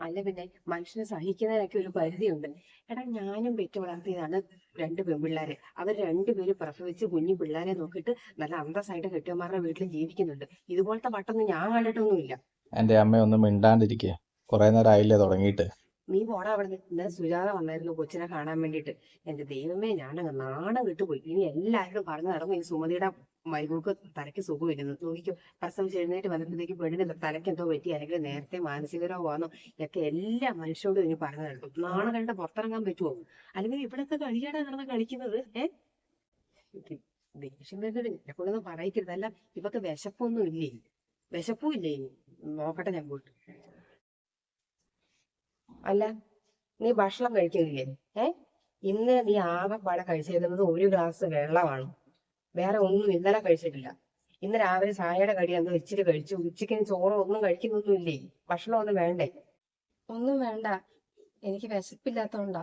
അല്ല പിന്നെ മനുഷ്യനെ സഹിക്കുന്നതിനൊക്കെ ഒരു പരിധിയുണ്ട്. എടാ ഞാനും പെറ്റു വളർത്തിയതാണ് രണ്ട് പെൺപിള്ളേരെ. അവർ രണ്ടുപേരും പ്രസവിച്ച് കുഞ്ഞു പിള്ളേരെ നോക്കിയിട്ട് നല്ല അന്തസ്സായിട്ട് കെട്ടിയമാരുടെ വീട്ടിൽ ജീവിക്കുന്നുണ്ട്. ഇതുപോലത്തെ വട്ടൊന്നും ഞാൻ കണ്ടിട്ടൊന്നുമില്ല. എന്റെ അമ്മയൊന്നും ഒന്നും മിണ്ടാണ്ടിരിക്കുക കുറെ നേരം ആയില്ലേ തുടങ്ങിയിട്ട്. നീ പോടാ അവിടെ ഇന്നലെ സുജാത വന്നായിരുന്നു കൊച്ചിനെ കാണാൻ വേണ്ടിട്ട് എന്റെ ദൈവമേ ഞാനങ്ങ് നാണം വിട്ടുപോയി ഇനി എല്ലാവരും പറഞ്ഞു നടന്നു ഈ സുമതിയുടെ മരുമൂക്ക് തലയ്ക്ക് സുഖമില്ലെന്ന് നോക്കിക്കോ പ്രസവിച്ച് എഴുന്നേറ്റ് വന്നപ്പോഴത്തേക്ക് പെണ്ണിന് തലയ്ക്ക് എന്തോ പറ്റി അല്ലെങ്കിൽ നേരത്തെ മാനസിക രോഗമാണോ ഒക്കെ എല്ലാ മനുഷ്യരോടും ഇനി പറഞ്ഞു നടക്കും. നാളെ കണ്ട പുറത്തിറങ്ങാൻ പറ്റുമോ? അല്ലെങ്കിൽ ഇവിടത്തെ കളിയാടാ നടന്ന് കളിക്കുന്നത്? ഏ? ദേഷ്യം വരുന്നത് എന്നെ കൊണ്ടൊന്നും പറയിക്കരുത്. ഇവക്ക് വിശപ്പൊന്നും ഇല്ലേ വിശപ്പും ഇല്ലേ? നോക്കട്ടെ ഞാൻ പോയിട്ട്. അല്ല നീ ഭക്ഷണം കഴിക്കുന്നില്ലേ? ഏ? ഇന്ന് നീ ആകെപ്പാടെ കഴിച്ചിരുന്നത് ഒരു ഗ്ലാസ് വെള്ളമാണ്. വേറെ ഒന്നും ഇന്നലെ കഴിച്ചിട്ടില്ല. ഇന്ന് രാവിലെ ചായയുടെ കടി എന്തോ ഇച്ചിരി കഴിച്ചു. ഉച്ചയ്ക്ക് ചോറോ ഒന്നും കഴിക്കുന്നൊന്നും ഇല്ലേ ഭക്ഷണം ഒന്നും വേണ്ടേ? ഒന്നും വേണ്ട. എനിക്ക് വിശപ്പില്ലാത്തോണ്ടാ.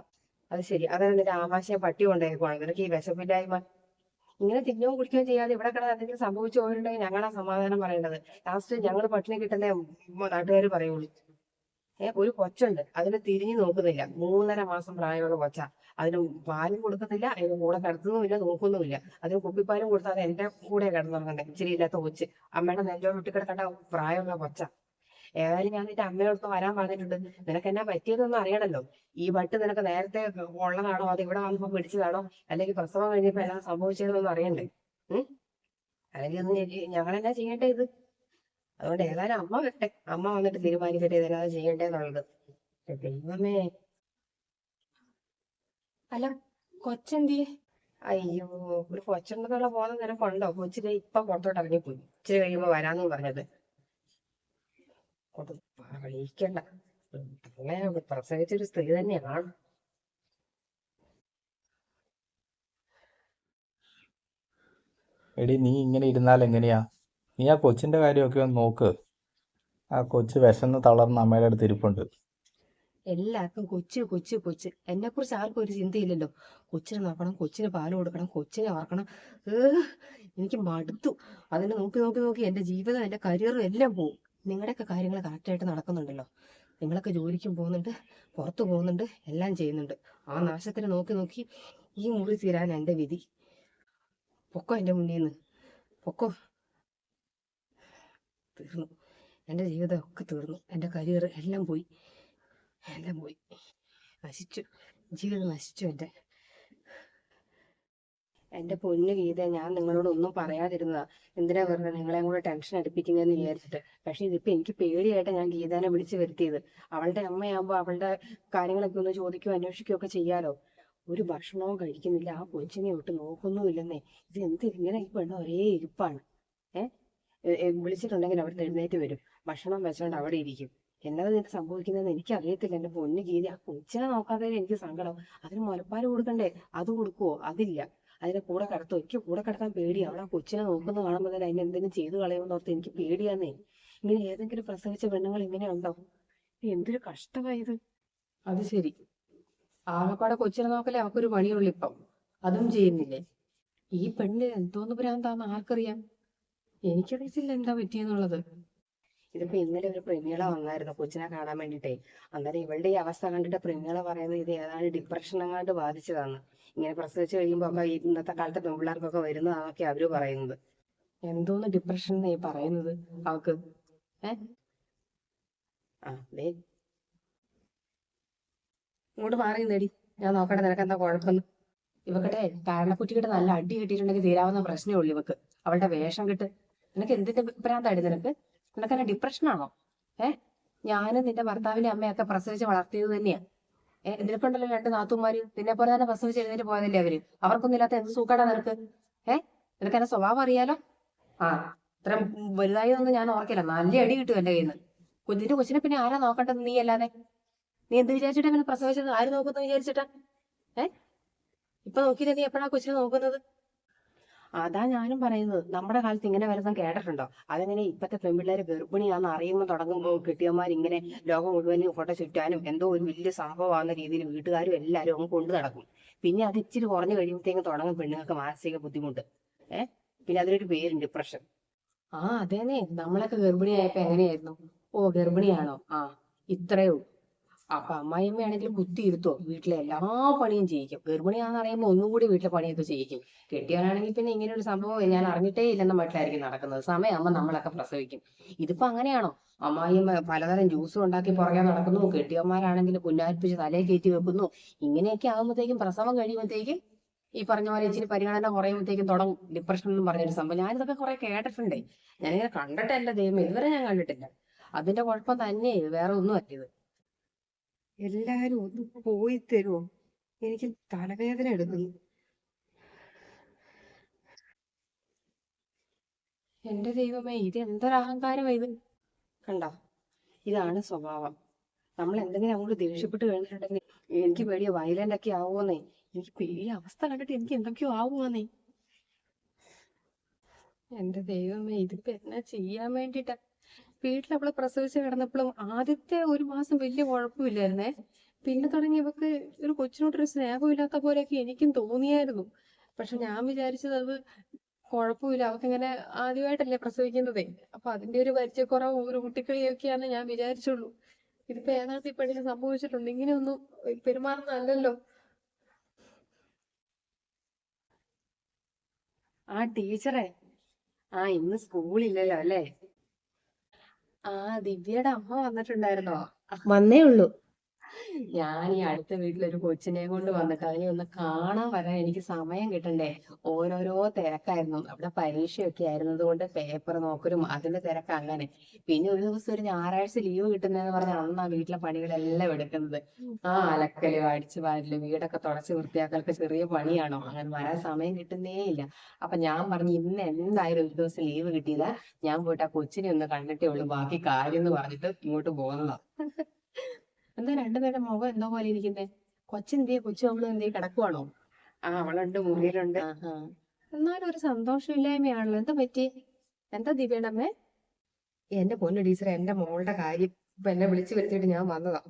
അത് ശരി. അതാണ് നിന്റെ ആവാശയെ പട്ടി കൊണ്ടേക്കുവാണ് നിനക്ക് ഈ വിശപ്പില്ലായ്മ? ഇങ്ങനെ തിന്നോ കുടിക്കുകയും ചെയ്യാതെ ഇവിടെ കിടന്ന് എന്തെങ്കിലും സംഭവിച്ചു പോയിട്ടുണ്ടെങ്കിൽ ഞങ്ങളാ സമാധാനം പറയേണ്ടത്. ലാസ്റ്റ് ഞങ്ങൾ പട്ടിണി കിട്ടുന്ന നാട്ടുകാർ പറയുള്ളൂ. ഏ ഒരു കൊച്ചുണ്ട്. അതിന് തിരിഞ്ഞു നോക്കുന്നില്ല. മൂന്നര മാസം പ്രായമുള്ള കൊച്ച. അതിന് പാലും കൊടുക്കുന്നില്ല അതിന് കൂടെ കിടത്തുന്നുമില്ല നോക്കുന്നുമില്ല. അതിന് കുപ്പിപ്പാലും കൊടുത്താൽ എന്റെ കൂടെ കിടന്നുറങ്ങണ്ടേ ഇച്ചിരി ഇല്ലാത്ത കൊച്ച്. അമ്മയുടെ നെഞ്ചോട് കിടക്കേണ്ട പ്രായമുള്ള കൊച്ച. ഏതായാലും ഞാൻ നിന്റെ അമ്മയോടൊപ്പം വരാൻ പറഞ്ഞിട്ടുണ്ട്. നിനക്ക് എന്നാ പറ്റിയതൊന്നും അറിയണല്ലോ. ഈ വട്ട് നിനക്ക് നേരത്തെ ഉള്ളതാണോ? അത് ഇവിടെ വന്നപ്പോ പിടിച്ചതാണോ? അല്ലെങ്കിൽ പ്രസവം കഴിഞ്ഞപ്പോ എല്ലാം സംഭവിച്ചതെന്നൊന്നും അറിയണ്ടേ? ഉം? അല്ലെങ്കിൽ ഞങ്ങളെന്നാ ചെയ്യണ്ടേ ഇത്? അതുകൊണ്ട് ഏതായാലും അമ്മ വരട്ടെ. അമ്മ വന്നിട്ട് തീരുമാനിക്കട്ടെ ഇതെന്നാ ചെയ്യണ്ടേന്നുള്ളത് ദൈവമേ. അല്ല കൊച്ചെന്തിയെ? അയ്യോ ഒരു കൊച്ചുണ്ടെന്നുള്ള ബോധം കൊണ്ടോ കൊച്ചിനെ ഇപ്പൊ പുറത്തോട്ട് ഇറങ്ങിപ്പോയി. ഇച്ചിരി കഴിയുമ്പോ വരാന്ന് പറഞ്ഞത്. അറിയിക്കണ്ട അങ്ങനെ പ്രസവിച്ചൊരു സ്ത്രീ തന്നെയാണ്. എടി നീ ഇങ്ങനെ ഇരുന്നാൽ എങ്ങനെയാ? നീ ആ കൊച്ചിന്റെ കാര്യമൊക്കെ ഒന്ന് നോക്ക്. ആ കൊച്ച് വിശന്ന് തളർന്ന് അമ്മയുടെ അടുത്ത് ഇരിപ്പുണ്ട്. എല്ലാവർക്കും കൊച്ച് കൊച്ച് കൊച്ച്. എന്നെ കുറിച്ച് ആർക്കും ഒരു ചിന്തയില്ലല്ലോ. കൊച്ചിനെ നോക്കണം കൊച്ചിന് പാൽ കൊടുക്കണം കൊച്ചിനെ ഓർക്കണം എനിക്ക് മടുത്തു. അതിനെ നോക്കി നോക്കി നോക്കി എന്റെ ജീവിതം എന്റെ കരിയറും എല്ലാം പോവും. നിങ്ങളുടെയൊക്കെ കാര്യങ്ങൾ കറക്റ്റായിട്ട് നടക്കുന്നുണ്ടല്ലോ. നിങ്ങളൊക്കെ ജോലിക്കും പോകുന്നുണ്ട് പുറത്തു പോകുന്നുണ്ട് എല്ലാം ചെയ്യുന്നുണ്ട്. ആ നാശത്തിന് നോക്കി നോക്കി ഈ മുറി തീരാൻ എന്റെ വിധി. പൊക്കോ എന്റെ മുന്നിൽ നിന്ന്. പൊക്കോ. തീർന്നു. എന്റെ ജീവിതം ഒക്കെ തീർന്നു. എന്റെ കരിയർ എല്ലാം പോയി. എല്ലാം പോയി. നശിച്ചു. ജീവിതം നശിച്ചു എന്റെ. എന്റെ പൊന്നു ഗീത ഞാൻ നിങ്ങളോട് ഒന്നും പറയാതിരുന്നതാ. എന്തിനാ വെറുതെ നിങ്ങളെ കൂടെ ടെൻഷൻ അടുപ്പിക്കുന്നതെന്ന് വിചാരിച്ചിട്ട്? പക്ഷെ ഇതിപ്പോ എനിക്ക് പേടിയായിട്ട് ഞാൻ ഗീതാനെ വിളിച്ചു വരുത്തിയത്. അവളുടെ അമ്മയാകുമ്പോ അവളുടെ കാര്യങ്ങളൊക്കെ ഒന്ന് ചോദിക്കുകയോ അന്വേഷിക്കുകയോ ഒക്കെ ചെയ്യാലോ? ഒരു ഭക്ഷണവും കഴിക്കുന്നില്ല. ആ കൊച്ചിനെ ഒട്ട് നോക്കുന്നുമില്ലെന്നേ. ഇത് എന്ത് ഇങ്ങനെ ഇപ്പൊ പെണ്ണ് ഒരേ ഇരിപ്പാണ്. ഏഹ് വിളിച്ചിട്ടുണ്ടെങ്കിൽ അവിടെ എഴുന്നേറ്റ് വരും. ഭക്ഷണം വെച്ചോണ്ട് അവിടെ ഇരിക്കും. എന്നതാ നിനക്ക് സംഭവിക്കുന്നതെന്ന് എനിക്ക് അറിയത്തില്ല എന്റെ പൊന്നു ഗീതി ആ കൊച്ചിനെ നോക്കാതെ എനിക്ക് സങ്കടം. അതിന് മുലപ്പാൽ കൊടുക്കണ്ടേ? അത് കൊടുക്കുവോ? അതില്ല. അതിനെ കൂടെ കിടത്തോ. എനിക്ക് കൂടെ കിടത്താൻ പേടിയാ. അവളെ ആ കൊച്ചിനെ നോക്കുന്ന കാണുമ്പോൾ തന്നെ അതിന് എന്തെങ്കിലും ചെയ്തു കളയുമെന്ന് ഓർത്ത് എനിക്ക് പേടിയാന്നേ. ഇങ്ങനെ ഏതെങ്കിലും പ്രസവിച്ച പെണ്ണുങ്ങൾ ഇങ്ങനെ ഉണ്ടോ? എന്തൊരു കഷ്ടമായത് അത് ശരി. ആകപ്പാടെ കൊച്ചിനെ നോക്കലേ അവക്കൊരു പണിയുള്ളൂ ഇപ്പം. അതും ചെയ്യുന്നില്ലേ? ഈ പെണ്ണിന് എന്തോന്ന് ഭ്രാന്താന്ന് ആർക്കറിയാം? എനിക്കറിയത്തില്ല എന്താ പറ്റിയെന്നുള്ളത്. ഇതിപ്പോ ഇന്നലെ ഒരു പ്രമീള വന്നായിരുന്നു കൊച്ചിനെ കാണാൻ വേണ്ടിട്ടേ അന്നേരം ഇവളുടെ ഈ അവസ്ഥ കണ്ടിട്ട് പ്രമീള പറയുന്നത് ഇത് ഏതാണ്ട് ഡിപ്രഷൻ അങ്ങാണ്ട് ബാധിച്ചതാണ്. ഇങ്ങനെ പ്രസവിച്ച് കഴിയുമ്പോ ഒക്കെ ഇന്നത്തെ കാലത്തെ പെൺപിള്ളേർക്കൊക്കെ വരുന്നതാണൊക്കെ അവർ പറയുന്നത്. എന്തോന്ന് ഡിപ്രഷൻ ഈ പറയുന്നത് അവക്ക്? ഏ? ആ ദേ. ഇങ്ങോട്ട് മാറി നേടി ഞാൻ നോക്കട്ടെ നിനക്ക് എന്താ കുഴപ്പമെന്ന്. ഇവക്കട്ടെ കാരണക്കുറ്റിക്കിട്ട് നല്ല അടി കിട്ടിയിട്ടുണ്ടെങ്കിൽ തീരാവുന്ന പ്രശ്നമേ ഉള്ളൂ ഇവക്ക്. അവളുടെ വേഷം കിട്ട് നിനക്ക് എന്തിന്റെ ഭ്രാന്താടി നിനക്ക്? നിനക്ക് എന്നെ ഡിപ്രഷൻ ആണോ? ഏ? ഞാനും നിന്റെ ഭർത്താവിന്റെ അമ്മയൊക്കെ പ്രസവിച്ച് വളർത്തിയത് തന്നെയാ. ഏഹ് നിനക്കുണ്ടല്ലോ രണ്ട് നാത്തുമാര് നിന്നെ പോലെ തന്നെ പ്രസവിച്ച് എഴുന്നേറ്റ് പോയതല്ലേ അവർ? അവർക്കൊന്നും ഇല്ലാത്ത എന്ത് സൂക്കാടാ നിനക്ക്? ഏഹ് നിനക്ക് എന്റെ സ്വഭാവം അറിയാലോ? ആ ഇത്ര വലുതായതൊന്നും ഞാൻ ഓർക്കില്ല. നല്ല അടി കിട്ടും എന്റെ കയ്യിൽ നിന്ന് കുഞ്ഞിന്റെ കൊച്ചിനെ പിന്നെ ആരാ നോക്കണ്ടത് നീ അല്ലാതെ? നീ എന്ത് വിചാരിച്ചിട്ടാ പിന്നെ പ്രസവിച്ചത്? ആര് നോക്കുന്നു വിചാരിച്ചിട്ടാ? ഏഹ് ഇപ്പൊ നോക്കിയില്ലേ നീ എപ്പോഴാ കൊച്ചിനെ നോക്കുന്നത്? അതാ ഞാനും പറയുന്നത്. നമ്മുടെ കാലത്ത് ഇങ്ങനെ വരുന്ന കേട്ടിട്ടുണ്ടോ? അതെങ്ങനെ ഇപ്പത്തെ പെൺപിള്ളേര് ഗർഭിണിയാന്ന് അറിയുമ്പോൾ തുടങ്ങുമ്പോൾ കിട്ടിയന്മാർ ഇങ്ങനെ ലോകം മുഴുവനും ഫോട്ടോ ചുറ്റാനും എന്തോ ഒരു വലിയ സംഭവമാകുന്ന രീതിയിൽ വീട്ടുകാരും എല്ലാവരും അങ്ങ് കൊണ്ടു നടക്കും. പിന്നെ അത് ഇച്ചിരി കുറഞ്ഞു കഴിയുമ്പോഴത്തേക്കും തുടങ്ങും പെണ്ണുങ്ങൾക്ക് മാനസിക ബുദ്ധിമുട്ട്. ഏഹ് പിന്നെ അതിനൊരു പേരുണ്ട് ഡിപ്രഷൻ. ആ അതേനെ നമ്മളൊക്കെ ഗർഭിണിയായപ്പോ എങ്ങനെയായിരുന്നു? ഓ ഗർഭിണിയാണോ? ആ ഇത്രയോ അപ്പൊ അമ്മായിമ്മയാണെങ്കിലും ബുദ്ധി ഇരുത്തോ വീട്ടിലെ എല്ലാ പണിയും ചെയ്യിക്കും. ഗർഭിണിയാണെന്ന് അറിയുമ്പോൾ ഒന്നും കൂടി വീട്ടിലെ പണിയൊക്കെ ചെയ്യിക്കും. കെട്ടിയവനാണെങ്കിൽ പിന്നെ ഇങ്ങനെ ഒരു സംഭവം ഞാൻ അറിഞ്ഞിട്ടേ ഇല്ലെന്ന മട്ടിലായിരിക്കും നടക്കുന്നത്. സമയമാകുമ്പോൾ നമ്മളൊക്കെ പ്രസവിക്കും. ഇതിപ്പോ അങ്ങനെയാണോ? അമ്മായിയമ്മ പലതരം ജ്യൂസും ഉണ്ടാക്കി പുറകെ നടക്കുന്നു. കെട്ടിയന്മാരാണെങ്കിൽ പുല്ലാരിപ്പിച്ച് തലയിൽ കയറ്റി വെക്കുന്നു. ഇങ്ങനെയൊക്കെ ആകുമ്പോഴത്തേക്കും പ്രസവം കഴിയുമ്പോഴത്തേക്കും ഈ പറഞ്ഞ പോലെ ഇച്ചിരി പരിഗണന കുറയുമ്പോഴത്തേക്കും തുടങ്ങും. ഡിപ്രഷൻ പറഞ്ഞ പറഞ്ഞൊരു സംഭവം. ഞാനിതൊക്കെ കുറെ കേട്ടിട്ടുണ്ടേ. ഞാനിങ്ങനെ കണ്ടിട്ടല്ല ദൈവം ഇതുവരെ ഞാൻ കണ്ടിട്ടില്ല. അതിന്റെ കുഴപ്പം തന്നെ വേറെ ഒന്നും ഇത്. എല്ലാരും ഒന്ന് പോയി തരുമോ എനിക്ക് തലവേദന എടുക്കുന്നു. എന്റെ ദൈവമേ ഇത് എന്തൊരു അഹങ്കാരമാ ഇത്? കണ്ട? ഇതാണ് സ്വഭാവം. നമ്മൾ എന്തെങ്കിലും അങ്ങോട്ട് ദേഷ്യപ്പെട്ട് കഴിഞ്ഞിട്ടുണ്ടെങ്കിൽ എനിക്ക് പേടിയ വയലന്റ് ഒക്കെ ആവുമെന്നേ. എനിക്ക് പേടിയ അവസ്ഥ കണ്ടിട്ട് എനിക്ക് എന്തൊക്കെയോ ആവുമെന്നേ. എന്റെ ദൈവമേ ഇതിപ്പോ എന്നാ ചെയ്യാൻ വേണ്ടിട്ടാ വീട്ടിൽ അവളെ പ്രസവിച്ച് കിടന്നപ്പോഴും ആദ്യത്തെ ഒരു മാസം വലിയ കുഴപ്പമില്ലായിരുന്നേ. പിന്നെ തുടങ്ങി ഇവക്ക് ഒരു കൊച്ചിനോട്ടൊരു സ്നേഹമില്ലാത്ത പോലെയൊക്കെ എനിക്കും തോന്നിയായിരുന്നു. പക്ഷെ ഞാൻ വിചാരിച്ചത് അത് കുഴപ്പമില്ല. അവക്കിങ്ങനെ ആദ്യമായിട്ടല്ലേ പ്രസവിക്കുന്നതേ. അപ്പൊ അതിന്റെ ഒരു പരിചയക്കുറവും ഒരു കുട്ടിക്കളിയൊക്കെയാണ് ഞാൻ വിചാരിച്ചുള്ളൂ. ഇതിപ്പോ ഏതാണ്ട് ഇപ്പോഴേ സംഭവിച്ചിട്ടുണ്ട്. ഇങ്ങനെയൊന്നും പെരുമാറുന്നതല്ലല്ലോ ആ ടീച്ചറെ ആ ഇന്ന് സ്കൂളില്ലല്ലോ അല്ലേ? ആ ദിവ്യയുടെ അമ്മ വന്നിട്ടുണ്ടായിരുന്നോ? വന്നേ ഉള്ളൂ. ഞാൻ ഈ അടുത്ത വീട്ടിലൊരു കൊച്ചിനെ കൊണ്ട് വന്നിട്ട് അതിനെ ഒന്ന് കാണാൻ വരാൻ എനിക്ക് സമയം കിട്ടണ്ടേ? ഓരോരോ തിരക്കായിരുന്നു. അവിടെ പരീക്ഷയൊക്കെ ആയിരുന്നത് കൊണ്ട് പേപ്പർ നോക്കലും അതിന്റെ തിരക്ക് അങ്ങനെ. പിന്നെ ഒരു ദിവസം ഒരു ഞായറാഴ്ച ലീവ് കിട്ടുന്നതെന്ന് പറഞ്ഞാൽ അന്ന് ആ വീട്ടിലെ പണികളെല്ലാം എടുക്കുന്നത്. ആ അലക്കൽ അടിച്ചു വാരൽ വീടൊക്കെ തുടച്ച് വൃത്തിയാക്കലൊക്കെ ചെറിയ പണിയാണോ? അങ്ങനെ വരാൻ സമയം കിട്ടുന്നേ ഇല്ല. അപ്പൊ ഞാൻ പറഞ്ഞു ഇന്ന് എന്തായാലും ഒരു ദിവസം ലീവ് കിട്ടിയതാ. ഞാൻ പോയിട്ട് ആ കൊച്ചിനെ ഒന്ന് കണ്ടിട്ടേ ഉള്ളൂ. ബാക്കി കാര്യം എന്ന് പറഞ്ഞിട്ട് ഇങ്ങോട്ട് പോകുന്നതാ എന്താ രണ്ടുപേരുടെ മുഖം എന്തോ പോലെ ഇരിക്കുന്നേ? കൊച്ചെന്തിയെ കൊച്ചു അവൾ എന്തേ കിടക്കുവാണോ? ആ അവളുണ്ട് മുറിയിലുണ്ട് എന്നാലും ഒരു സന്തോഷമില്ലായ്മയാണല്ലോ. എന്താ പറ്റി? എന്താ ദിവ്യയുടെ അമ്മേ? എന്റെ പൊന്നു ടീച്ചറെ എന്റെ മോളുടെ കാര്യം ഇപ്പൊ എന്നെ വിളിച്ചു വരുത്തിയിട്ട് ഞാൻ വന്നതാ.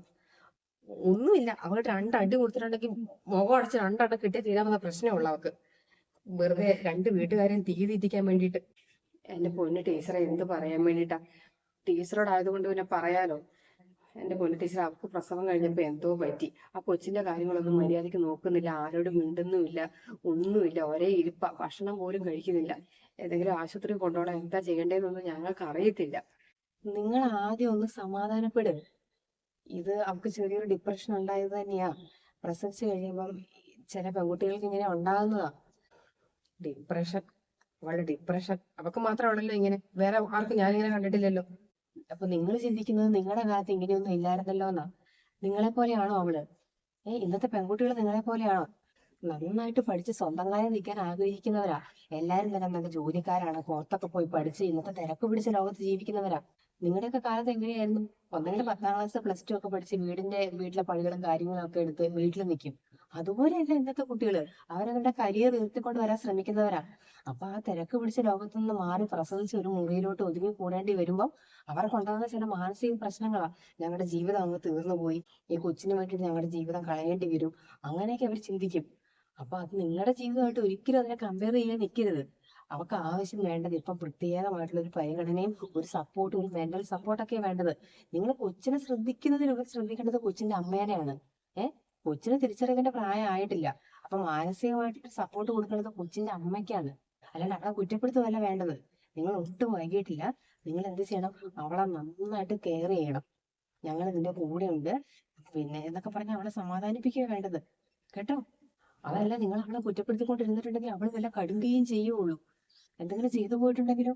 ഒന്നുമില്ല. അവൾ രണ്ടടി കൊടുത്തിട്ടുണ്ടെങ്കിൽ മുഖം അടച്ച് രണ്ടട കിട്ടിയ തീരാവുന്ന പ്രശ്നമുള്ള അവക്ക് വെറുതെ രണ്ട് വീട്ടുകാരെയും തീ തീറ്റിക്കാൻ വേണ്ടിയിട്ട്. എന്റെ പൊന്നു ടീച്ചറെ എന്ത് പറയാൻ വേണ്ടിട്ടാ ടീച്ചറോടായതുകൊണ്ട് പിന്നെ പറയാലോ. എന്റെ പൊന്നു ടീച്ചർ അവർക്ക് പ്രസവം കഴിഞ്ഞപ്പോൾ എന്തോ പറ്റി. ആ കൊച്ചിന്റെ കാര്യങ്ങളൊന്നും മര്യാദയ്ക്ക് നോക്കുന്നില്ല. ആരോടും മിണ്ടുന്നുമില്ല. ഒന്നുമില്ല. ഒരേ ഇരിപ്പ. ഭക്ഷണം പോലും കഴിക്കുന്നില്ല. ഏതെങ്കിലും ആശുപത്രി കൊണ്ടുപോകണം എന്താ ചെയ്യേണ്ടതെന്നൊന്നും ഞങ്ങൾക്ക് അറിയത്തില്ല. നിങ്ങൾ ആദ്യം ഒന്ന് സമാധാനപ്പെട്. ഇത് അവൾക്ക് ചെറിയൊരു ഡിപ്രഷൻ ഉണ്ടായത് തന്നെയാ. പ്രസവിച്ചു കഴിയുമ്പം ചില പെൺകുട്ടികൾക്ക് ഇങ്ങനെ ഉണ്ടാകുന്നതാ. ഡിപ്രഷൻ അവളുടെ ഡിപ്രഷൻ അവക്ക് മാത്രമാണല്ലോ ഇങ്ങനെ. വേറെ ആർക്കും ഞാനിങ്ങനെ കണ്ടിട്ടില്ലല്ലോ. അപ്പൊ നിങ്ങൾ ചിന്തിക്കുന്നത് നിങ്ങളുടെ കാലത്ത് ഇങ്ങനെയൊന്നും ഇല്ലായിരുന്നല്ലോ എന്നാ നിങ്ങളെ പോലെയാണോ അവൾ? ഏ ഇന്നത്തെ പെൺകുട്ടികൾ നിങ്ങളെ പോലെയാണോ നന്നായിട്ട് പഠിച്ച് സ്വന്തം കാര്യം നിൽക്കാൻ ആഗ്രഹിക്കുന്നവരാ. എല്ലാരും തന്നെ നല്ല ജോലിക്കാരാണ്. പുറത്തൊക്കെ പോയി പഠിച്ച് ഇന്നത്തെ തിരക്ക് പിടിച്ച ലോകത്ത് ജീവിക്കുന്നവരാ. നിങ്ങളുടെയൊക്കെ കാലത്ത് എങ്ങനെയായിരുന്നു? ഒന്നെങ്കിൽ പത്താം ക്ലാസ് പ്ലസ് ടു ഒക്കെ പഠിച്ച് വീടിന്റെ വീട്ടിലെ പണികളും കാര്യങ്ങളും ഒക്കെ എടുത്ത് വീട്ടിൽ നിൽക്കും. അതുപോലെയല്ല ഇന്നത്തെ കുട്ടികൾ അവരവരുടെ കരിയർ ഉയർത്തിക്കൊണ്ട് വരാൻ ശ്രമിക്കുന്നവരാ. അപ്പൊ ആ തിരക്ക് പിടിച്ച ലോകത്തു നിന്ന് മാറി പ്രസവിച്ച് ഒരു മുറിയിലോട്ട് ഒതുങ്ങി കൂടേണ്ടി വരുമ്പോൾ അവർക്കുണ്ടാകുന്ന ചില മാനസിക പ്രശ്നങ്ങളാ. ഞങ്ങളുടെ ജീവിതം അങ്ങ് തീർന്നു പോയി. ഈ കൊച്ചിന് വേണ്ടിയിട്ട് ഞങ്ങളുടെ ജീവിതം കളയേണ്ടി വരും. അങ്ങനെയൊക്കെ അവർ ചിന്തിക്കും. അപ്പൊ അത് നിങ്ങളുടെ ജീവിതമായിട്ട് ഒരിക്കലും അതിനെ കമ്പയർ ചെയ്യാൻ നിൽക്കരുത് അവർക്ക് ആവശ്യം വേണ്ടത് ഇപ്പൊ പ്രത്യേകമായിട്ടുള്ള ഒരു പരിഗണനയും ഒരു സപ്പോർട്ടും ഒരു മെന്റൽ സപ്പോർട്ടൊക്കെ വേണ്ടത്. നിങ്ങൾ കൊച്ചിനെ ശ്രദ്ധിക്കുന്നതിനുപരി ശ്രദ്ധിക്കേണ്ടത് കൊച്ചിന്റെ അമ്മേനെയാണ്. ഏഹ് കൊച്ചിന് തിരിച്ചറിവിന്റെ പ്രായം ആയിട്ടില്ല അപ്പൊ മാനസികമായിട്ട് സപ്പോർട്ട് കൊടുക്കുന്നത് കൊച്ചിന്റെ അമ്മയ്ക്കാണ്. അല്ലാണ്ട് അവളെ കുറ്റപ്പെടുത്തുകയല്ല വേണ്ടത്. നിങ്ങൾ ഒട്ടും വൈകിട്ടില്ല നിങ്ങൾ എന്ത് ചെയ്യണം? അവളെ നന്നായിട്ട് കെയർ ചെയ്യണം. ഞങ്ങൾ ഇതിന്റെ കൂടെ ഉണ്ട് പിന്നെ എന്നൊക്കെ പറഞ്ഞ് അവളെ സമാധാനിപ്പിക്കുക വേണ്ടത്. കേട്ടോ? അതല്ല നിങ്ങൾ അവളെ കുറ്റപ്പെടുത്തിക്കൊണ്ടിരുന്നിട്ടുണ്ടെങ്കിൽ അവൾ വല്ല കടുകയും ചെയ്യുള്ളൂ എന്തെങ്കിലും ചെയ്തു പോയിട്ടുണ്ടെങ്കിലോ?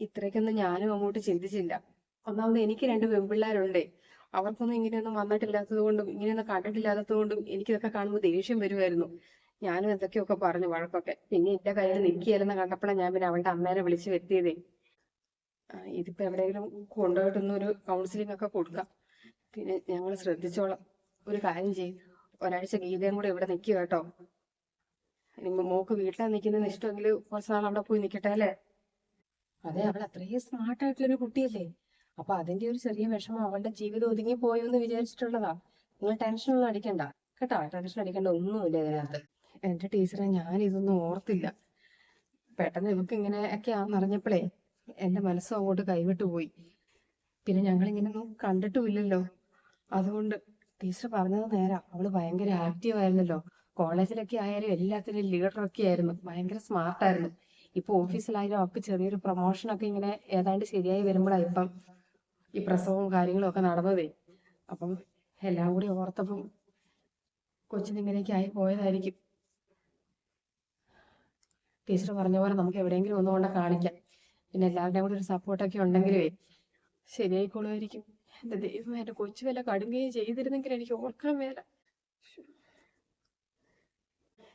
ഇത്രയ്ക്കൊന്നും ഞാനും അങ്ങോട്ട് ചിന്തിച്ചില്ല. ഒന്നാമത് എനിക്ക് രണ്ട് പെൺപിള്ളേരുണ്ടേ. അവർക്കൊന്നും ഇങ്ങനെയൊന്നും വന്നിട്ടില്ലാത്തത് കൊണ്ടും ഇങ്ങനെയൊന്നും കണ്ടിട്ടില്ലാത്തത് കൊണ്ടും എനിക്കിതൊക്കെ കാണുമ്പോൾ ദേഷ്യം വരുമായിരുന്നു ഞാനും എന്തൊക്കെയൊക്കെ പറഞ്ഞു വഴക്കൊക്കെ. പിന്നെ എന്റെ കയ്യിൽ നിൽക്കുകയല്ലെന്ന് കണ്ടപ്പോഴാണ് ഞാൻ പിന്നെ അവളുടെ അമ്മേനെ വിളിച്ച് വരുത്തിയതേ. ഇതിപ്പോ എവിടെയെങ്കിലും കൊണ്ടുപോയിട്ടൊന്നും ഒരു കൗൺസിലിംഗ് ഒക്കെ കൊടുക്കാം. പിന്നെ ഞങ്ങൾ ശ്രദ്ധിച്ചോളാം. ഒരു കാര്യം ചെയ്യും. ഒരാഴ്ച ഗീതയും കൂടെ ഇവിടെ നിൽക്കുക കേട്ടോ. മോക്ക് വീട്ടിൽ നിൽക്കുന്നത് ഇഷ്ടമെങ്കിൽ കുറച്ച് നാൾ അവിടെ പോയി നിൽക്കട്ടെ അല്ലേ? അതെ അവൾ അത്രയും സ്മാർട്ട് ആയിട്ടുള്ള ഒരു കുട്ടിയല്ലേ? അപ്പൊ അതിന്റെ ഒരു ചെറിയ വിഷമം അവളുടെ ജീവിതം ഒതുങ്ങി പോയോ എന്ന് വിചാരിച്ചിട്ടുള്ളതാ. നിങ്ങൾ ടെൻഷൻ ഒന്നും അടിക്കണ്ട. കേട്ടോ? ടെൻഷൻ അടിക്കേണ്ട ഒന്നുമില്ല ഇതിനകത്ത്. എന്റെ ടീച്ചറെ ഞാൻ ഇതൊന്നും ഓർത്തില്ല. പെട്ടെന്ന് ഇവക്ക് ഇങ്ങനെ ഒക്കെ ആണെന്നറിഞ്ഞപ്പോഴേ എന്റെ മനസ്സും അങ്ങോട്ട് കൈവിട്ടു പോയി. പിന്നെ ഞങ്ങൾ ഇങ്ങനെയൊന്നും കണ്ടിട്ടുമില്ലല്ലോ. അതുകൊണ്ട് ടീച്ചർ പറഞ്ഞത് നേരാ. അവൾ ഭയങ്കര ആക്റ്റീവ് ആയിരുന്നല്ലോ. കോളേജിലൊക്കെ ആയാലും എല്ലാത്തിനും ലീഡറൊക്കെ ആയിരുന്നു. ഭയങ്കര സ്മാർട്ട് ആയിരുന്നു. ഇപ്പൊ ഓഫീസിലായാലും അവർക്ക് ചെറിയൊരു പ്രൊമോഷൻ ഒക്കെ ഇങ്ങനെ ഏതാണ്ട് ശരിയായി വരുമ്പോഴാണ് ഇപ്പം. ഈ പ്രസവവും കാര്യങ്ങളും ഒക്കെ നടന്നതേ. അപ്പം എല്ലാം കൂടി ഓർത്തപ്പം കൊച്ചിന് ഇങ്ങനെയൊക്കെ ആയി പോയതായിരിക്കും. ടീച്ചർ പറഞ്ഞ പോലെ നമുക്ക് എവിടെയെങ്കിലും ഒന്ന് കൊണ്ട് കാണിക്കാം. പിന്നെ എല്ലാവരുടെയും കൂടി ഒരു സപ്പോർട്ടൊക്കെ ഉണ്ടെങ്കിലേ ശരിയായിക്കോളുമായിരിക്കും. എന്റെ ദൈവം എന്റെ കൊച്ചു വല്ല കടുങ്ങുകയും ചെയ്തിരുന്നെങ്കിൽ എനിക്ക് ഓർക്കാൻ മേല.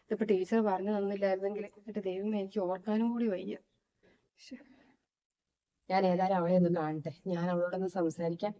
ഇതിപ്പോ ടീച്ചർ പറഞ്ഞു തന്നില്ലായിരുന്നെങ്കിൽ എന്റെ ദൈവം എനിക്ക് ഓർക്കാനും കൂടി വയ്യ. ഞാൻ ഏതായാലും അവളെ ഒന്ന് കാണട്ടെ. ഞാൻ അവളോടൊന്ന് സംസാരിക്കാം.